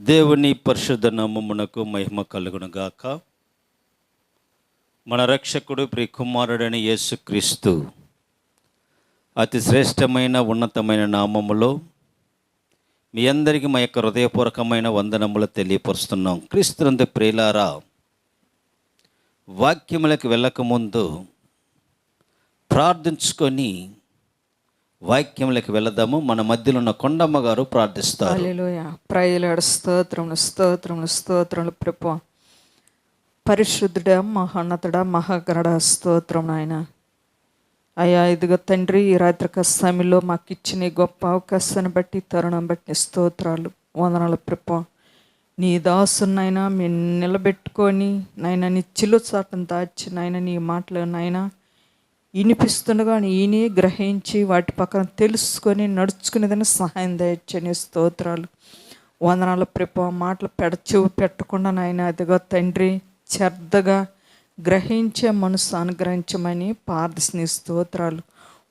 దేవుని పరిశుద్ధ నామమునకు మహిమ కలుగునుగాక. మన రక్షకుడు ప్రియ కుమారుడని యేసుక్రీస్తు అతి శ్రేష్టమైన ఉన్నతమైన నామములో మీ అందరికీ మా యొక్క హృదయపూర్వకమైన వందనములు తెలియపరుస్తున్నాం. క్రీస్తునందు ప్రియులారా వాక్యములకు వెళ్ళకముందు ప్రార్థించుకొని వాక్యంలోకి వెళదాము మన మధ్యలో ఉన్న కొండమ్మ గారు ప్రార్థిస్తారు. హల్లెలూయ. స్తోత్రములు స్తోత్రములు స్తోత్రములు ప్రభు. పరిశుద్ధుడ మహోన్నతుడ మహాగణడ స్తోత్రం నాయన అయ్యా ఇదిగో తండ్రి ఈ రాత్రిక సమయంలో మాకు ఇచ్చిన గొప్ప అవకాశాన్ని బట్టి తరుణం బట్టి స్తోత్రాలు వందనాల ప్రభు. నీ దాసునైనా మేము నిలబెట్టుకొని నాయన నీ చిల్లు చాటను దాచి నాయన నీ మాటలు నాయనా వినిపిస్తుండగా ఈయనే గ్రహించి వాటి పక్కన తెలుసుకొని నడుచుకునేదని సహాయం దయచని స్తోత్రాలు. వందనాల ప్రభు మాటలు పెడచెవు పెట్టకుండా నాయన అదిగో తండ్రి చెద్దగా గ్రహించే మనసు అనుగ్రహించమని ప్రార్థిస్తున్న స్తోత్రాలు.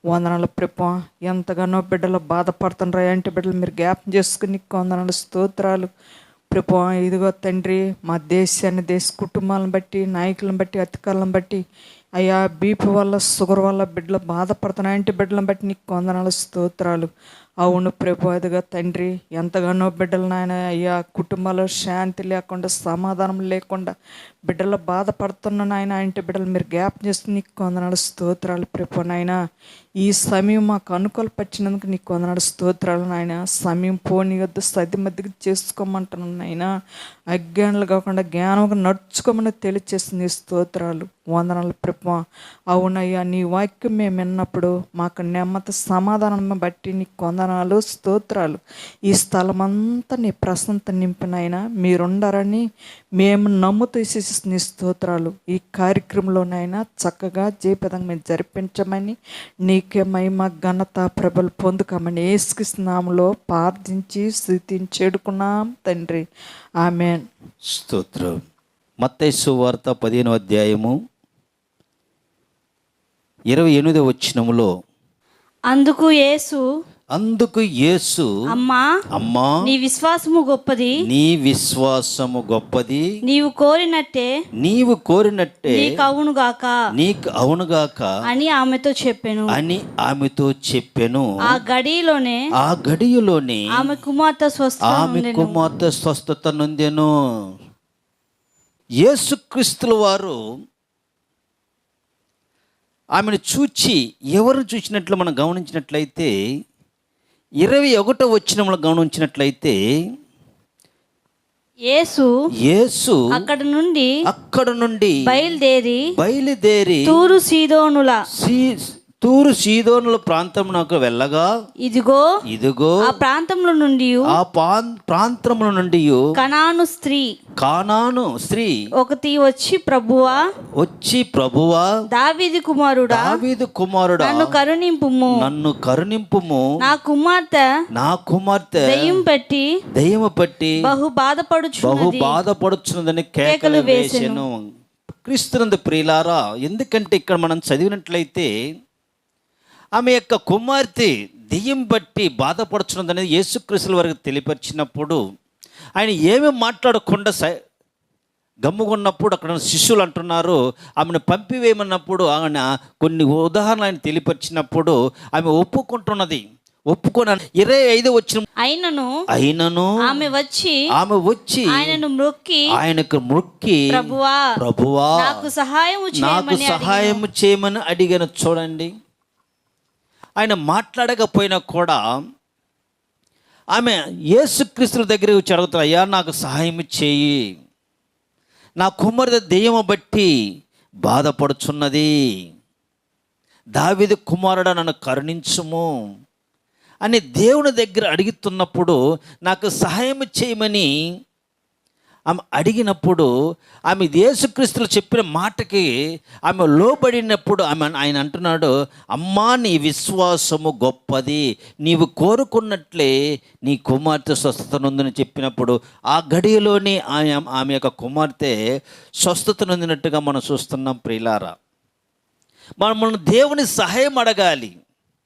వందనాల ప్రభు ఎంతగానో బిడ్డలు బాధపడుతుండ్రా అంటే బిడ్డలు మీరు జ్ఞాపం చేసుకుని వందనాల స్తోత్రాలు. ప్రభు ఇదిగో తండ్రి మా దేశాన్ని దేశ కుటుంబాలను బట్టి నాయకులను బట్టి అధికారులను బట్టి అయ్యా బీపీ వల్ల షుగర్ వల్ల బిడ్డలు బాధపడుతున్నాయంటే బిడ్డలను బట్టి నీకు కొందనాల స్తోత్రాలు. అవును ప్రభు అదిగా తండ్రి ఎంతగానో బిడ్డలు నాయన అయ్యా కుటుంబాల్లో శాంతి లేకుండా సమాధానం లేకుండా బిడ్డలు బాధపడుతున్న నాయన ఇంటి బిడ్డలు మీరు గ్యాప్ చేసి నీకు కొందనాలు స్తోత్రాలు ప్రభు నాయన. ఈ సమయం మాకు అనుకూల పచ్చినందుకు నీకు కొందనాడు స్తోత్రాలు నాయన. సమయం పోని వద్ద సది మధ్యకి చేసుకోమంటున్నాను నాయన. అజ్ఞానులు కాకుండా జ్ఞానంగా నడుచుకోమని తెలియచేసింది స్తోత్రాలు వందనాలు ప్రభు. అవునయ్యా నీ వాక్యం మేము విన్నప్పుడు మాకు నెమ్మది సమాధానం బట్టి నీ కొందనాలు స్తోత్రాలు. ఈ స్థలం అంతా నీ ప్రశాంత నింపినైనా మీరుండారని మేము నమ్ముతూ నీ స్తోత్రాలు. ఈ కార్యక్రమంలోనైనా చక్కగా జయపదంగా మేము జరిపించమని నీకే మహిమ ఘనత ప్రభలు పొందుకమని ఏసుకృష్ణంలో ప్రార్థించి స్థితిని చేడుకున్నాం తండ్రి. ఆమెన్. స్తోత్రం. మత్తైసు వార్త పదిహేను అధ్యాయము ఇరవై ఎనిమిది వచ్చినములో అందుకు యేసు అందుకు యేసు అమ్మా అమ్మా నీ విశ్వాసము గొప్పది. నీ విశ్వాసము గొప్పది. నీవు కోరినట్టే నీవు కోరినట్టే నీకు అవునుగాక నీకు అవునుగాక అని ఆమెతో చెప్పాను. అని ఆమెతో చెప్పెను. ఆ గడిలోనే ఆ గడియలోనే ఆమె కుమార్తె స్వస్థ ఆమె కుమార్తె స్వస్థత నొందెను. యేసుక్రీస్తుల వారు ఆమెను చూచి ఎవరు చూసినట్లు మనం గమనించినట్లయితే ఇరవై ఒకటో వచ్చినములు గమనించినట్లయితే యేసు యేసు అక్కడ నుండి అక్కడ నుండి బయలుదేరి బయలుదేరి తూరు సీదోనుల సీ- తూరు సీదోనుల ప్రాంతమునకు వెళ్ళగా ఇదిగో ఇదిగో ఆ ప్రాంతంలో నుండి ఆ ప్రాంతముల నుండి కనాను స్త్రీ. కానాను స్త్రీ ఒకటి వచ్చి ప్రభువా వచ్చి ప్రభువా దావీది కుమారుడా దావీదు కుమారుడా నన్ను కరుణింపుము. నన్ను కరుణింపుము. నా కుమార్తె నా కుమార్తె దయ్యం పెట్టి దయ్యము పట్టి బహు బాధపడుచు బహు బాధపడుచున్నదని కేకలు వేసెను. క్రీస్తునందు ప్రియులారా ఎందుకంటే ఇక్కడ మనం చదివినట్లయితే ఆమె యొక్క కుమార్తె దెయ్యం బట్టి బాధపడుచున్నదనేది యేసుక్రీస్తుల వరకు తెలియపరిచినప్పుడు ఆయన ఏమి మాట్లాడకుండా స గమ్ముకున్నప్పుడు అక్కడ శిష్యులు అంటున్నారు ఆమెను పంపివేయమన్నప్పుడు ఆయన కొన్ని ఉదాహరణలు ఆయన తెలియపరిచినప్పుడు ఆమె ఒప్పుకుంటున్నది. ఒప్పుకొని ఇరవై ఐదు వచ్చిన అయినను అయినను ఆమె వచ్చి ఆమె వచ్చి ఆయనను మ్రొక్కి ఆయనకు మొక్కి ప్రభువా ప్రభువా నాకు సహాయం నాకు సహాయం చేయమని అడిగాను. చూడండి. ఆయన మాట్లాడకపోయినా కూడా ఆమె యేసుక్రీస్తుల దగ్గరికి వచ్చి అడుగుతారు అయ్యా నాకు సహాయం చేయి. నా కుమారుడు దెయ్యము బట్టి బాధపడుచున్నది. దావిది కుమారుడ నన్ను కరుణించుము. అని దేవుని దగ్గర అడుగుతున్నప్పుడు నాకు సహాయం చేయమని ఆమె అడిగినప్పుడు ఆమె యేసుక్రీస్తులు చెప్పిన మాటకి ఆమె లోబడినప్పుడు ఆమె ఆయన అంటున్నాడు అమ్మా నీ విశ్వాసము గొప్పది. నీవు కోరుకున్నట్లే నీ కుమార్తె స్వస్థత నొందని చెప్పినప్పుడు ఆ గడియలోనే ఆమె ఆమె యొక్క కుమార్తె స్వస్థత నొందినట్టుగా మనం చూస్తున్నాం ప్రియులారా. మనం మనం దేవుని సహాయం అడగాలి.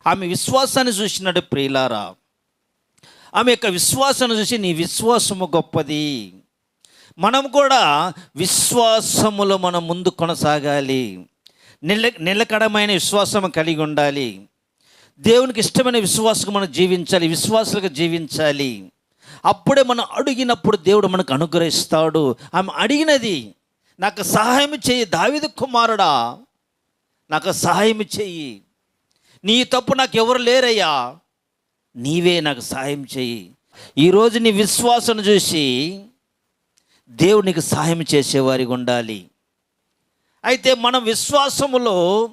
ఆమె విశ్వాసాన్ని చూసినాడు ప్రియులారా. ఆమె యొక్క విశ్వాసాన్ని చూసి నీ విశ్వాసము గొప్పది. మనం కూడా విశ్వాసములో మనం ముందు కొనసాగాలి. నిల నిలకడమైన విశ్వాసం కలిగి ఉండాలి. దేవునికి ఇష్టమైన విశ్వాసం మనం జీవించాలి విశ్వాసులుగా జీవించాలి. అప్పుడే మనం అడిగినప్పుడు దేవుడు మనకు అనుగ్రహిస్తాడు. ఆమె అడిగినది నాకు సహాయం చేయి దావిదు కుమారుడా నాకు సహాయం చెయ్యి నీ తప్పు నాకు ఎవరు లేరయ్యా నీవే నాకు సహాయం చెయ్యి ఈరోజు నీ విశ్వాసం చూసి దేవునికి సహాయం చేసేవారిగా ఉండాలి. అయితే మనం విశ్వాసములో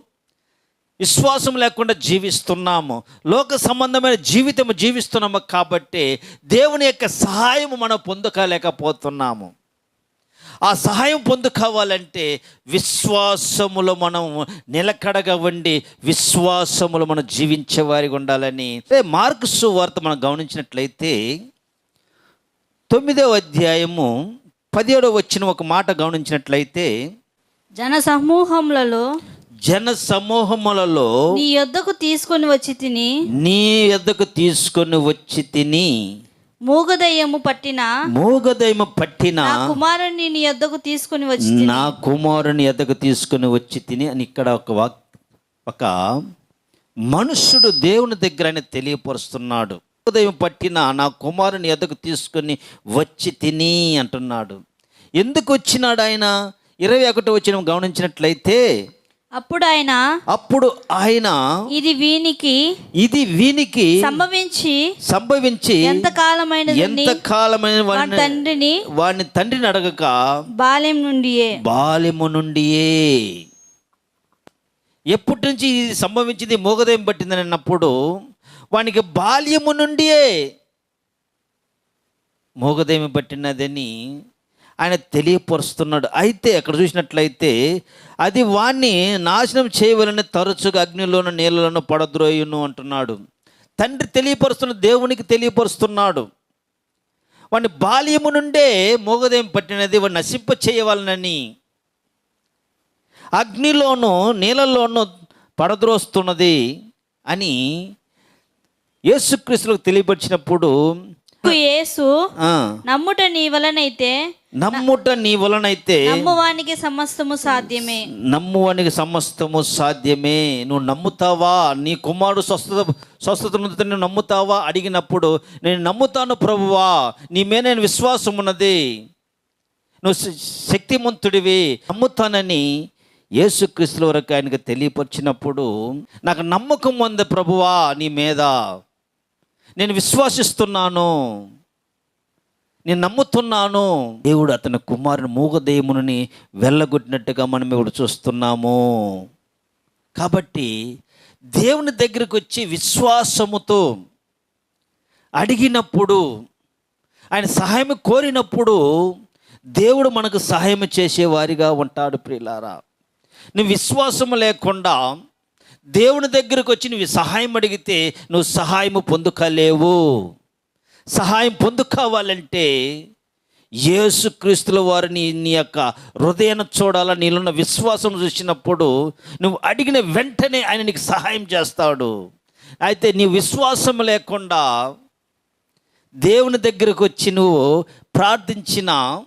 విశ్వాసం లేకుండా జీవిస్తున్నాము. లోక సంబంధమైన జీవితం జీవిస్తున్నాము కాబట్టి దేవుని యొక్క సహాయం మనం పొందుకోలేకపోతున్నాము. ఆ సహాయం పొందుకోవాలంటే విశ్వాసములో మనం నిలకడగా ఉండి విశ్వాసములో మనం జీవించే వారిగా ఉండాలని మార్క్స్ వార్త మనం గమనించినట్లయితే తొమ్మిదవ అధ్యాయము పదిహేడవ వచ్చిన ఒక మాట గమనించినట్లయితే జన సమూహములలో జన సమూహములలో నీ యొద్దకు తీసుకొని వచ్చి తిని నీ ఎద్దకు తీసుకొని వచ్చి తిని మూగదయ్యము పట్టిన మూగదైమ పట్టిన నా కుమారుని నీ యొద్దకు తీసుకొని వచ్చి నా కుమారుని ఎద్దకు తీసుకొని వచ్చి తిని అని ఇక్కడ ఒక వాక్ ఒక మనుష్యుడు దేవుని దగ్గర ఆయన తెలియపరుస్తున్నాడు. ఉదయం పట్టిన నా కుమారుని ఎద్దకు తీసుకొని వచ్చి తిని అంటున్నాడు. ఎందుకు వచ్చినాడు ఆయన? ఇరవై ఒకటి వచ్చిన గమనించినట్లయితే అప్పుడు ఆయన అప్పుడు ఆయన ఇది వీనికి ఇది వీనికి సంభవించి సంభవించి ఎంత కాలమైనది ఎంత కాలమైన వాడి తండ్రిని వాడిని తండ్రిని అడగక బాల్యం నుండియే. బాల్యము నుండియే. ఎప్పటి నుంచి ఇది సంభవించింది? మోగదయం పట్టిందని అన్నప్పుడు వానికి బాల్యము నుండియే మోగదయం పట్టినదని ఆయన తెలియపరుస్తున్నాడు. అయితే అక్కడ చూసినట్లయితే అది వాణ్ణి నాశనం చేయవలని తరచుగా అగ్నిలోను నీళ్ళలోను పడద్రోయును అంటున్నాడు. తండ్రి తెలియపరుస్తున్న దేవునికి తెలియపరుస్తున్నాడు. వాడిని బాల్యము నుండే మోగదయం పట్టినది వాడిని నశింప చేయవాలనని అగ్నిలోను నీళ్ళలోను పడద్రోస్తున్నది అని యేసుక్రీస్తులకు తెలియపరిచినప్పుడు యేసు నమ్ముట నీ వలనైతే నమ్ముట నీ వలనైతే నమ్మువానికి సమస్తము సాధ్యమే. నమ్మువానికి సమస్తము సాధ్యమే. నువ్వు నమ్ముతావా? నీ కుమారుడు స్వస్థత స్వస్థత నువ్వు నమ్ముతావా? అడిగినప్పుడు నేను నమ్ముతాను ప్రభువా నీ మీద నేను విశ్వాసం ఉన్నది. నువ్వు శక్తిమంతుడివి. నమ్ముతానని యేసుక్రీస్తుల వరకు ఆయనకు తెలియపరిచినప్పుడు నాకు నమ్మకం ఉంది ప్రభువా నీ మీద. నేను విశ్వాసిస్తున్నాను. నేను నమ్ముతున్నాను. దేవుడు అతని కుమారుని మూగదేముని వెళ్ళగొట్టినట్టుగా మనం ఇప్పుడు చూస్తున్నాము. కాబట్టి దేవుని దగ్గరికి వచ్చి విశ్వాసముతో అడిగినప్పుడు ఆయన సహాయం కోరినప్పుడు దేవుడు మనకు సహాయం చేసేవారిగా ఉంటాడు ప్రియులారా. నువ్వు విశ్వాసం లేకుండా దేవుని దగ్గరకు వచ్చి నువ్వు సహాయం అడిగితే నువ్వు సహాయం పొందుకోలేవు. సహాయం పొందుకోవాలంటే యేసుక్రీస్తుల వారిని నీ యొక్క హృదయాన్ని చూడాల నీళ్ళున్న విశ్వాసం చూసినప్పుడు నువ్వు అడిగిన వెంటనే ఆయన నీకు సహాయం చేస్తాడు. అయితే నీ విశ్వాసం లేకుండా దేవుని దగ్గరకు వచ్చి నువ్వు ప్రార్థించిన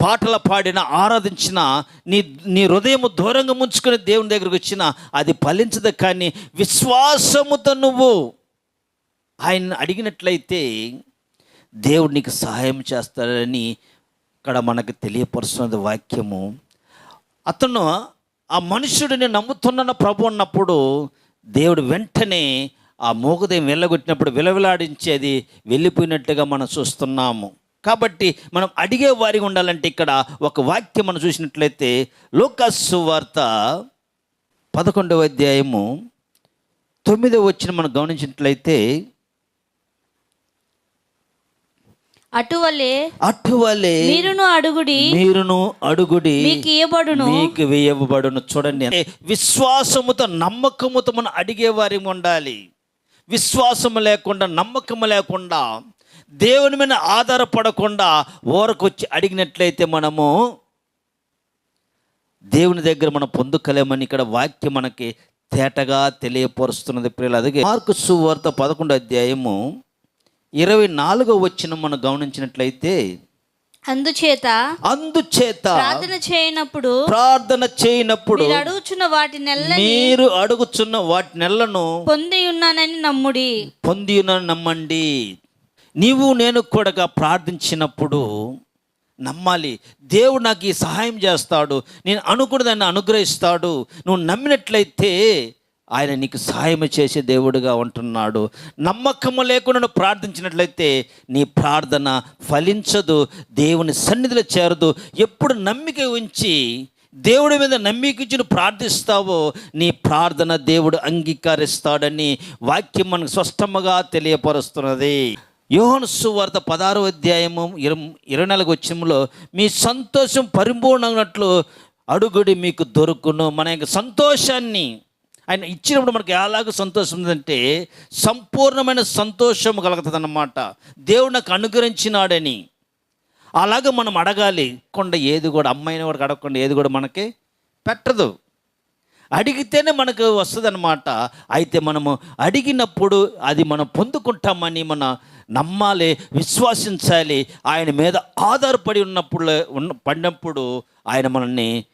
పాటలు పాడిన ఆరాధించిన నీ నీ హృదయము దూరంగా ముంచుకుని దేవుని దగ్గరకు వచ్చిన అది ఫలించదు కానీ విశ్వాసముతో నువ్వు ఆయన అడిగినట్లయితే దేవుడు నీకు సహాయం చేస్తాడని ఇక్కడ మనకు తెలియపరుస్తున్నది వాక్యము. అతను ఆ మనుషుడిని నమ్ముతున్న ప్రభు అన్నప్పుడు దేవుడు వెంటనే ఆ మూగదేం వెళ్ళగొట్టినప్పుడు విలవిలాడించేది వెళ్ళిపోయినట్టుగా మనం చూస్తున్నాము. కాబట్టి మనం అడిగే వారిగా ఉండాలంటే ఇక్కడ ఒక వాక్యం మనం చూసినట్లయితే లోకాసు వార్త పదకొండవ అధ్యాయము తొమ్మిదవ వచ్చిన మనం గమనించినట్లయితే అటువలే అటువలే మీరును అడుగుడి. మీరును అడుగుడి. మీకు ఇయ్యబడును. మీకు వేయబడును చూడండి. అంటే విశ్వాసముతో నమ్మకముతో మనం అడిగేవారి ఉండాలి. విశ్వాసము లేకుండా నమ్మకము లేకుండా దేవుని మీద ఆధారపడకుండా ఓరకొచ్చి అడిగినట్లయితే మనము దేవుని దగ్గర మనం పొందుకలేమని ఇక్కడ వాక్యం మనకి తేటగా తెలియపరుస్తున్నది ప్రియులు. అదే మార్కు సువార్త పదకొండు అధ్యాయము ఇరవై నాలుగో వచ్చిన మనం గమనించినట్లయితే అందుచేత అందుచేత ప్రార్థన చేయనప్పుడు ప్రార్థన చేయనప్పుడు అడుగుచున్న వాటి నెల మీరు అడుగుచున్న వాటి నెలను పొంది ఉన్నానని నమ్ముడి. పొంది ఉన్నాను నమ్మండి. నీవు నేను కూడా ప్రార్థించినప్పుడు నమ్మాలి. దేవుడు నాకు ఈ సహాయం చేస్తాడు. నేను అనుకున్నదాన్ని అనుగ్రహిస్తాడు. నువ్వు నమ్మినట్లయితే ఆయన నీకు సహాయం చేసే దేవుడుగా ఉంటున్నాడు. నమ్మకము లేకుండా నువ్వు ప్రార్థించినట్లయితే నీ ప్రార్థన ఫలించదు. దేవుని సన్నిధిలో చేరదు. ఎప్పుడు నమ్మిక ఉంచి దేవుడి మీద నమ్మికించి నువ్వు ప్రార్థిస్తావో నీ ప్రార్థన దేవుడు అంగీకరిస్తాడని వాక్యం మనకు స్పష్టముగా తెలియపరుస్తున్నది. యోహన్ సువార్త పదహారో అధ్యాయము ఇరవై ఇరవై నాలుగు వచ్చంలో మీ సంతోషం పరిపూర్ణమైనట్లు అడుగుడి మీకు దొరుకును. మన యొక్క సంతోషాన్ని ఆయన ఇచ్చినప్పుడు మనకి ఎలాగ సంతోషం ఉందంటే సంపూర్ణమైన సంతోషం కలుగుతుంది అన్నమాట. దేవుడు నాకు అనుగ్రహించినాడని. అలాగ మనం అడగాలి కొండ ఏది కూడా అమ్మాయిని కూడా అడగకుండా ఏది కూడా మనకి పెట్టదు. అడిగితేనే మనకు వస్తుందన్నమాట. అయితే మనము అడిగినప్పుడు అది మనం పొందుకుంటామని మన నమ్మాలి విశ్వాసించాలి ఆయన మీద ఆధారపడి ఉన్నప్పుడు ఉన్న పడినప్పుడు ఆయన మనల్ని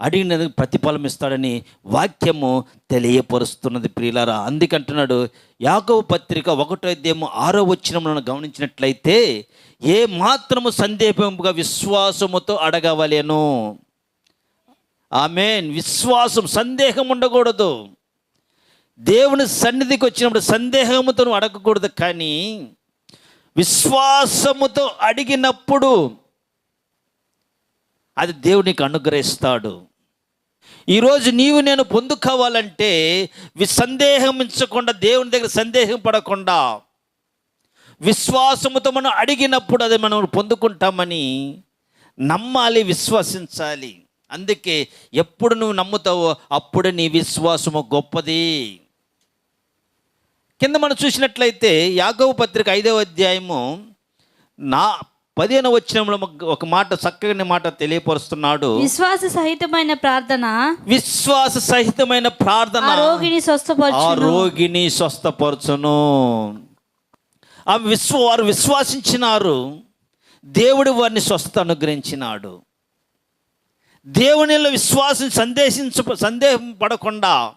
అడిగిన ప్రతిఫలం ఇస్తాడని వాక్యము తెలియపరుస్తున్నది ప్రియులారా. అందుకంటున్నాడు యాకవ పత్రిక ఒకటో అధ్యాయము ఆరో వచ్చిన మనం గమనించినట్లయితే ఏ మాత్రము సందేహంగా విశ్వాసముతో అడగవలేను. ఆమెన్. విశ్వాసం సందేహం ఉండకూడదు. దేవుని సన్నిధికి వచ్చినప్పుడు సందేహముతో నువ్వు అడగకూడదు కానీ విశ్వాసముతో అడిగినప్పుడు అది దేవునికి అనుగ్రహిస్తాడు. ఈరోజు నీవు నేను పొందుకోవాలంటే సందేహించకుండా దేవుని దగ్గర సందేహం పడకుండా విశ్వాసముతో మనం అడిగినప్పుడు అది మనం పొందుకుంటామని నమ్మాలి విశ్వసించాలి. అందుకే ఎప్పుడు నువ్వు నమ్ముతావో అప్పుడు నీ విశ్వాసము గొప్పది. కింద మనం చూసినట్లయితే యాగవ పత్రిక ఐదవ అధ్యాయము నా పదిహేను వచ్చినంలో ఒక మాట చక్కని మాట తెలియపరుస్తున్నాడు. విశ్వాస సహితమైన ప్రార్థన విశ్వాస సహితమైన ప్రార్థన. రోగిని ఆ స్వస్థపరచు రోగిని స్వస్థపరచును. ఆ విశ్వ వారు విశ్వాసించినారు. దేవుడు వారిని స్వస్థత అనుగ్రహించినాడు. దేవునిలో విశ్వాసం సందేశించ సందేహం పడకుండా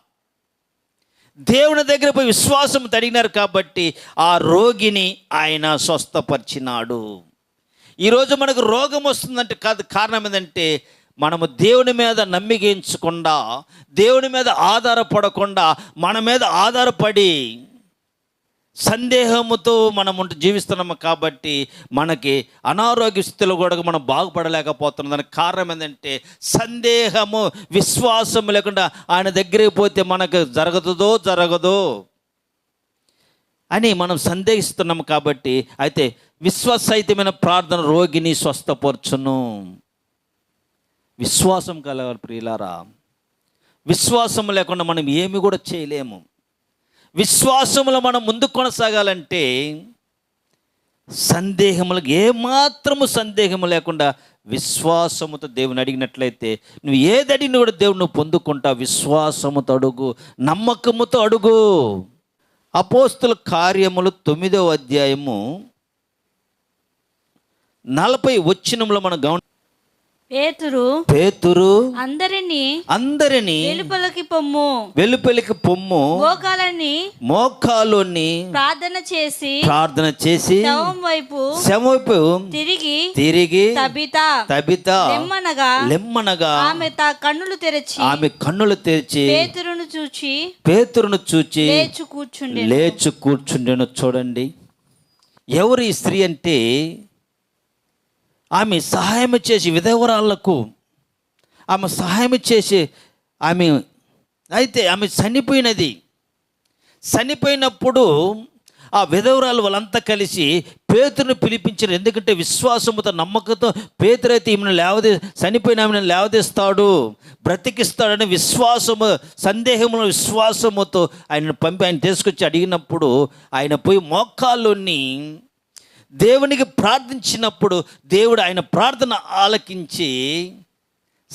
దేవుని దగ్గర పోయి విశ్వాసం తడిగినారు కాబట్టి ఆ రోగిని ఆయన స్వస్థపరిచినాడు. ఈరోజు మనకు రోగం వస్తుందంటే కాదు కారణం ఏంటంటే మనము దేవుని మీద నమ్మికించకుండా దేవుని మీద ఆధారపడకుండా మన మీద ఆధారపడి సందేహముతో మనం ఉంటూ జీవిస్తున్నాము కాబట్టి మనకి అనారోగ్య స్థితిలో కూడా మనం బాగుపడలేకపోతున్నాం దానికి కారణం ఏంటంటే సందేహము విశ్వాసం లేకుండా ఆయన దగ్గరికి పోతే మనకు జరగదుదో జరగదో అని మనం సందేహిస్తున్నాము కాబట్టి అయితే విశ్వాసహితమైన ప్రార్థన రోగిని స్వస్థపరచును. విశ్వాసం కలగాలి ప్రియులారా. విశ్వాసం లేకుండా మనం ఏమి కూడా చేయలేము. విశ్వాసములో మనం ముందు కొనసాగాలంటే సందేహములకు ఏమాత్రము సందేహము లేకుండా విశ్వాసముతో దేవుని అడిగినట్లయితే నువ్వు ఏది అడిగిన కూడా దేవుడు నువ్వు పొందుకుంటావు విశ్వాసముతో అడుగు నమ్మకముతో అడుగు. అపోస్తుల కార్యములు తొమ్మిదవ అధ్యాయము నలభై వచ్చినంలో మనం గమని పేతురు పేతురు అందరినీ అందరినీ వెలుపలకి పొమ్ము. వెలుపలికి పొమ్ము. మోకాలని మోకాలుని ప్రార్థన చేసి ప్రార్థన చేసి శవం వైపు శవపు తిరిగి తిరిగి తబిత తబిత లెమ్మనగా లెమ్మనగా ఆమె తా కన్నులు తెరచి ఆమె కన్నులు తెరిచి పేతురును చూచి పేతురును చూచి లేచు కూర్చుండే లేచి కూర్చుండెను చూడండి. ఎవరు ఈ స్త్రీ అంటే ఆమె సహాయం చేసి విధవరాళ్ళకు ఆమె సహాయం చేసి ఆమె అయితే ఆమె చనిపోయినది. చనిపోయినప్పుడు ఆ విధవరాలు వాళ్ళంతా కలిసి పేతురుని పిలిపించారు. ఎందుకంటే విశ్వాసముతో నమ్మకంతో పేతురైతే ఈమెను లేవదే చనిపోయిన ఆమెను లేవదీస్తాడు బ్రతికిస్తాడని విశ్వాసము సందేహముల విశ్వాసముతో ఆయనను పంపి ఆయన తీసుకొచ్చి అడిగినప్పుడు ఆయన పోయి మోకాల్లోని దేవునికి ప్రార్థించినప్పుడు దేవుడు ఆయన ప్రార్థన ఆలకించి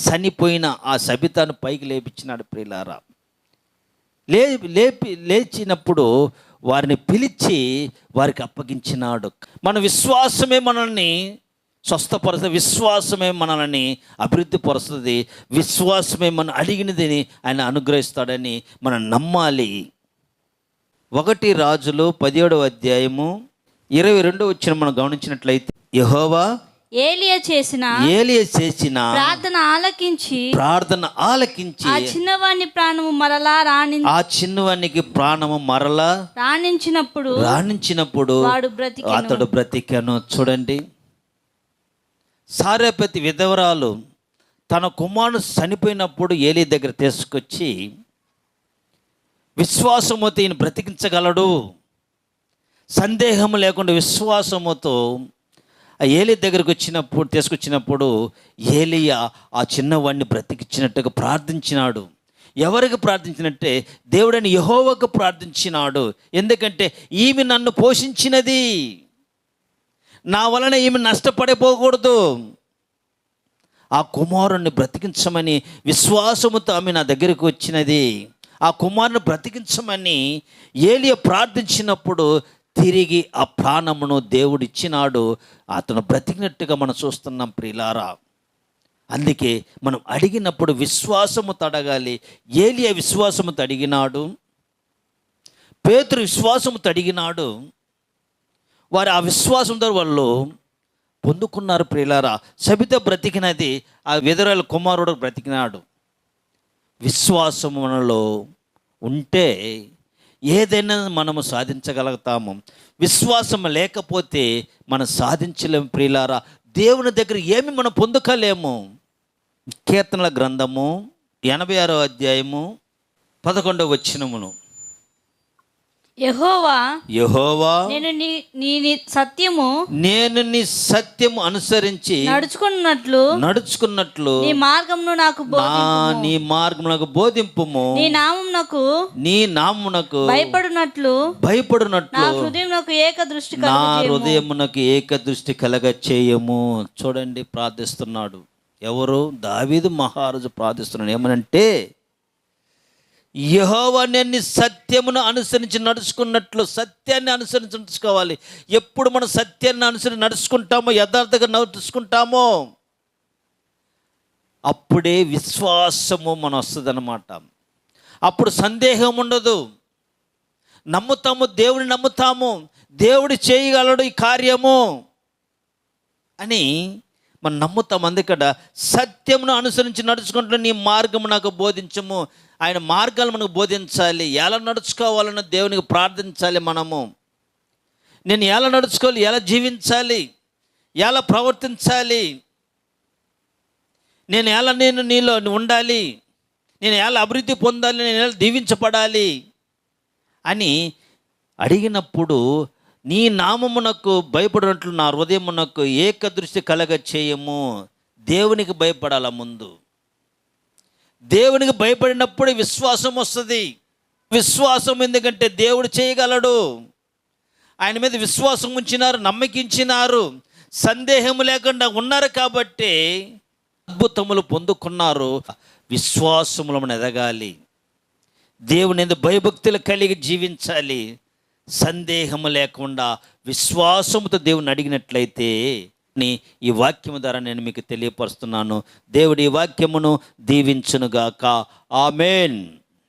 చనిపోయిన ఆ సబితాను పైకి లేపించినాడు ప్రియులారా. లే లేపి లేచినప్పుడు వారిని పిలిచి వారికి అప్పగించినాడు. మన విశ్వాసమే మనల్ని స్వస్థపరుస్తుంది విశ్వాసమే మనల్ని అభివృద్ధి పరుస్తుంది విశ్వాసమే మనం అడిగినదని ఆయన అనుగ్రహిస్తాడని మనం నమ్మాలి. ఒకటి రాజులు పదిహేడవ అధ్యాయము ఇరవై రెండో వచ్చిన మనం గమనించినట్లయితే యహోవా ఏలియా చేసిన ఏలియ చేసిన ప్రార్థన ఆలకించి ప్రార్థన ఆలకించి ఆ చిన్నవాని ప్రాణము మరలా రాణి ఆ చిన్నవానికి ప్రాణము మరలా రాణించినప్పుడు రాణించినప్పుడు వాడు బ్రతికి అతడు బ్రతికాను. చూడండి. సారేపతి విధవరాలు తన కుమారుడు చనిపోయినప్పుడు ఏలి దగ్గర తీసుకొచ్చి విశ్వాసముతో ఈయన బ్రతికించగలడు. సందేహం లేకుండా విశ్వాసముతో ఆ ఏలి దగ్గరకు వచ్చినప్పుడు తీసుకొచ్చినప్పుడు ఏలియా ఆ చిన్నవాడిని బ్రతికిచ్చినట్టుగా ప్రార్థించినాడు. ఎవరికి ప్రార్థించినట్టే దేవుడని యహోవకు ప్రార్థించినాడు. ఎందుకంటే ఈమె నన్ను పోషించినది. నా వలన ఈమె నష్టపడిపోకూడదు. ఆ కుమారుణ్ణి బ్రతికించమని విశ్వాసముతో ఆమె నా దగ్గరికి వచ్చినది. ఆ కుమారుని బ్రతికించమని ఏలియ ప్రార్థించినప్పుడు తిరిగి ఆ ప్రాణమును దేవుడిచ్చినాడు అతను బ్రతికినట్టుగా మనం చూస్తున్నాం ప్రిలారా అందుకే మనం అడిగినప్పుడు విశ్వాసము తడగాలి. ఏలియ విశ్వాసము తడిగినాడు పేతురు విశ్వాసము తడిగినాడు వారు ఆ విశ్వాసం ద్వారా వాళ్ళు పొందుకున్నారు ప్రియులారా. సబిత బ్రతికినది ఆ విధరాల కుమారుడు బ్రతికినాడు. విశ్వాసం మనలో ఉంటే ఏదైనా మనము సాధించగలుగుతాము. విశ్వాసం లేకపోతే మనం సాధించలేము ప్రియులారా. దేవుని దగ్గర ఏమి మనం పొందుకోలేము. కీర్తనల గ్రంథము ఎనభై ఆరో అధ్యాయము పదకొండవ వచ్చినమును యెహోవా యహోవా నేను నీ నీ నీ సత్యము నేను నీ సత్యము అనుసరించి నడుచుకున్నట్లు నడుచుకున్నట్లు నీ మార్గమును నాకు నా నీ మార్గమునకు బోధింపుము. నీ నామమునకు నీ నామునకు భయపడినట్లు నా భయపడినట్లు హృదయమునకు ఏక దృష్టి నా హృదయమునకు ఏకదృష్టి కలగ చేయము చూడండి ప్రార్థిస్తున్నాడు. ఎవరు? దావీదు మహారాజు ప్రార్థిస్తున్నాడు. ఏమనంటే యహోవా సత్యమును అనుసరించి నడుచుకున్నట్లు సత్యాన్ని అనుసరించి నడుచుకోవాలి. ఎప్పుడు మనం సత్యాన్ని అనుసరించి నడుచుకుంటామో యథార్థంగా నడుచుకుంటామో అప్పుడే విశ్వాసము మన వస్తుందన్నమాట. అప్పుడు సందేహం ఉండదు. నమ్ముతాము దేవుని నమ్ముతాము దేవుడు చేయగలడు ఈ కార్యము అని మనం నమ్ముతాం అందుకడ సత్యమును అనుసరించి నడుచుకుంటూ నీ మార్గము నాకు బోధించము. ఆయన మార్గాలు మనకు బోధించాలి. ఎలా నడుచుకోవాలన్న దేవునికి ప్రార్థించాలి మనము. నేను ఎలా నడుచుకోవాలి? ఎలా జీవించాలి? ఎలా ప్రవర్తించాలి? నేను ఎలా నేను నీలో ఉండాలి? నేను ఎలా అభివృద్ధి పొందాలి? నేను ఎలా దీవించబడాలి? అని అడిగినప్పుడు నీ నామమునకు భయపడినట్లు నా హృదయమునకు ఏకదృష్టి కలగ చేయము దేవునికి భయపడాల ముందు. దేవునికి భయపడినప్పుడు విశ్వాసం వస్తుంది. విశ్వాసం ఎందుకంటే దేవుడు చేయగలడు. ఆయన మీద విశ్వాసం ఉంచినారు నమ్మకించినారు. సందేహము లేకుండా ఉన్నారు కాబట్టి అద్భుతములు పొందుకున్నారు. విశ్వాసములను ఎదగాలి. దేవుని ఎందు భయభక్తులు కలిగి జీవించాలి. సందేహము లేకుండా విశ్వాసముతో దేవుని అడిగినట్లయితే ని ఈ వాక్యము ద్వారా నేను మీకు తెలియపరుస్తున్నాను. దేవుడి వాక్యమును దీవించునుగాక. ఆమెన్.